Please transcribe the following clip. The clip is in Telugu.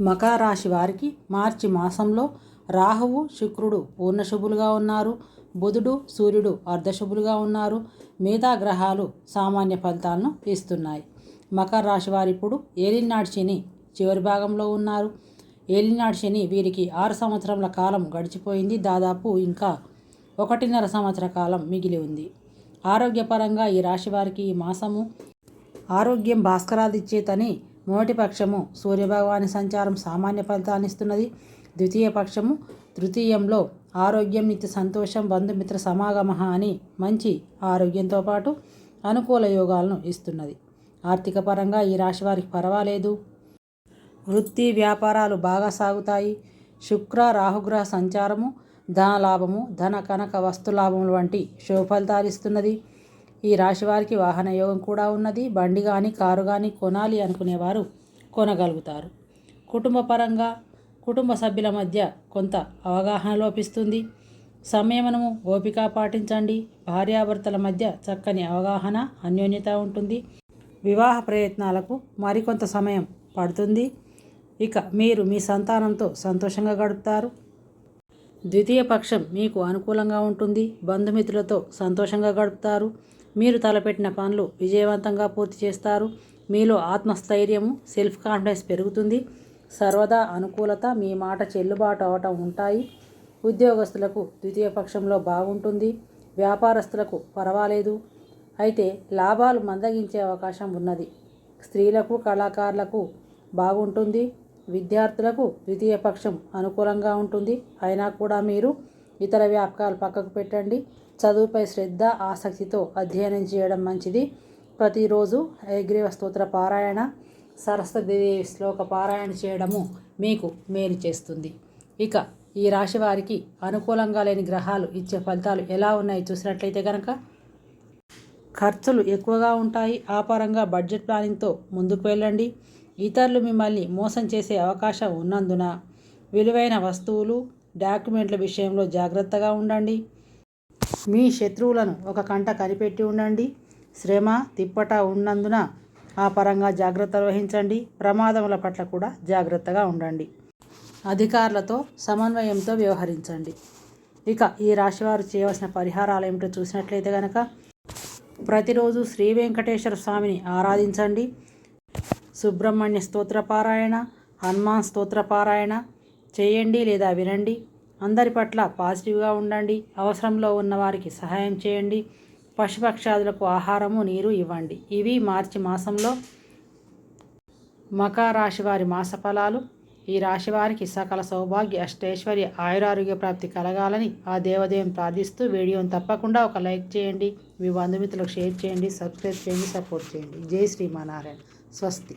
మకరాశి వారికి మార్చి మాసంలో రాహువు శుక్రుడు పూర్ణశుభులుగా ఉన్నారు. బుధుడు సూర్యుడు అర్ధశుభులుగా ఉన్నారు. మిగతా గ్రహాలు సామాన్య ఫలితాలను ఇస్తున్నాయి. మకర రాశి వారు ఇప్పుడు ఏలినాడు శని చివరి భాగంలో ఉన్నారు. ఏలినాడు శని వీరికి ఆరు సంవత్సరముల కాలం గడిచిపోయింది. దాదాపు ఇంకా ఒకటిన్నర సంవత్సర కాలం మిగిలి ఉంది. ఆరోగ్యపరంగా ఈ రాశి వారికి ఈ మాసము ఆరోగ్యం భాస్కరాదిచ్చేతని మొదటి పక్షము సూర్యభగవాని సంచారం సామాన్య ఫలితాన్ని ఇస్తున్నది. ద్వితీయ పక్షము తృతీయంలో ఆరోగ్యం నిత్య సంతోషం బంధుమిత్ర సమాగమ అని మంచి ఆరోగ్యంతో పాటు అనుకూల యోగాలను ఇస్తున్నది. ఆర్థిక పరంగా ఈ రాశి వారికి పర్వాలేదు. వృత్తి వ్యాపారాలు బాగా సాగుతాయి. శుక్ర రాహుగ్రహ సంచారము ధన లాభము ధన కనక వస్తు లాభములు వంటి శుభ ఫలితాలు ఇస్తున్నది. ఈ రాశి వారికి వాహన యోగం కూడా ఉన్నది. బండి కానీ కారు కానీ కొనాలి అనుకునేవారు కొనగలుగుతారు. కుటుంబ పరంగా కుటుంబ సభ్యుల మధ్య కొంత అవగాహన లోపిస్తుంది. సంయమనము ఓపిక పాటించండి. భార్యాభర్తల మధ్య చక్కని అవగాహన అన్యోన్యత ఉంటుంది. వివాహ ప్రయత్నాలకు మరికొంత సమయం పడుతుంది. ఇక మీరు మీ సంతానంతో సంతోషంగా గడుపుతారు. ద్వితీయ పక్షం మీకు అనుకూలంగా ఉంటుంది. బంధుమిత్రులతో సంతోషంగా గడుపుతారు. మీరు తలపెట్టిన పనులు విజయవంతంగా పూర్తి చేస్తారు. మీలో ఆత్మస్థైర్యము సెల్ఫ్ కాన్ఫిడెన్స్ పెరుగుతుంది. సర్వదా అనుకూలత మీ మాట చెల్లుబాటు అవటం ఉంటాయి. ఉద్యోగస్తులకు ద్వితీయ పక్షంలో బాగుంటుంది. వ్యాపారస్తులకు పర్వాలేదు. అయితే లాభాలు మందగించే అవకాశం ఉన్నది. స్త్రీలకు కళాకారులకు బాగుంటుంది. విద్యార్థులకు ద్వితీయ పక్షం అనుకూలంగా ఉంటుంది. అయినా కూడా మీరు ఇతర వ్యాపకాలు పక్కకు పెట్టండి. చదువుపై శ్రద్ధ ఆసక్తితో అధ్యయనం చేయడం మంచిది. ప్రతిరోజు హయగ్రీవ స్తోత్ర పారాయణ సరస్వతిదేవి శ్లోక పారాయణ చేయడము మీకు మేలు చేస్తుంది. ఇక ఈ రాశి వారికి అనుకూలంగా లేని గ్రహాలు ఇచ్చే ఫలితాలు ఎలా ఉన్నాయి చూసినట్లయితే కనుక ఖర్చులు ఎక్కువగా ఉంటాయి. ఆ పరంగా బడ్జెట్ ప్లానింగ్తో ముందుకు వెళ్ళండి. ఇతరులు మిమ్మల్ని మోసం చేసే అవకాశం ఉన్నందున విలువైన వస్తువులు డాక్యుమెంట్ల విషయంలో జాగ్రత్తగా ఉండండి. మీ శత్రువులను ఒక కంట కనిపెట్టి ఉండండి. శ్రమ తిప్పట ఉన్నందున ఆ పరంగా జాగ్రత్త వహించండి. ప్రమాదముల పట్ల కూడా జాగ్రత్తగా ఉండండి. అధికారులతో సమన్వయంతో వ్యవహరించండి. ఇక ఈ రాశివారు చేయవలసిన పరిహారాలు ఏమిటో చూసినట్లయితే కనుక ప్రతిరోజు శ్రీ వెంకటేశ్వర స్వామిని ఆరాధించండి. సుబ్రహ్మణ్య స్తోత్ర పారాయణ హనుమాన్ స్తోత్ర పారాయణ చేయండి లేదా వినండి. అందరి పట్ల పాజిటివ్గా ఉండండి అవసరంలో ఉన్న వారికి సహాయం చేయండి పశుపక్షాదులకు ఆహారము నీరు ఇవ్వండి. ఇవి మార్చి మాసంలో మకర రాశి వారి మాస ఫలాలు. ఈ రాశి వారికి సకల సౌభాగ్య అష్టైశ్వర్య ఆయురారోగ్య ప్రాప్తి కలగాలని ఆ దేవదేవం ప్రార్థిస్తూ వీడియోని తప్పకుండా ఒక లైక్ చేయండి మీ బంధుమిత్రులకు షేర్ చేయండి సబ్స్క్రైబ్ చేయండి సపోర్ట్ చేయండి. జై శ్రీమానారాయణ స్వస్తి.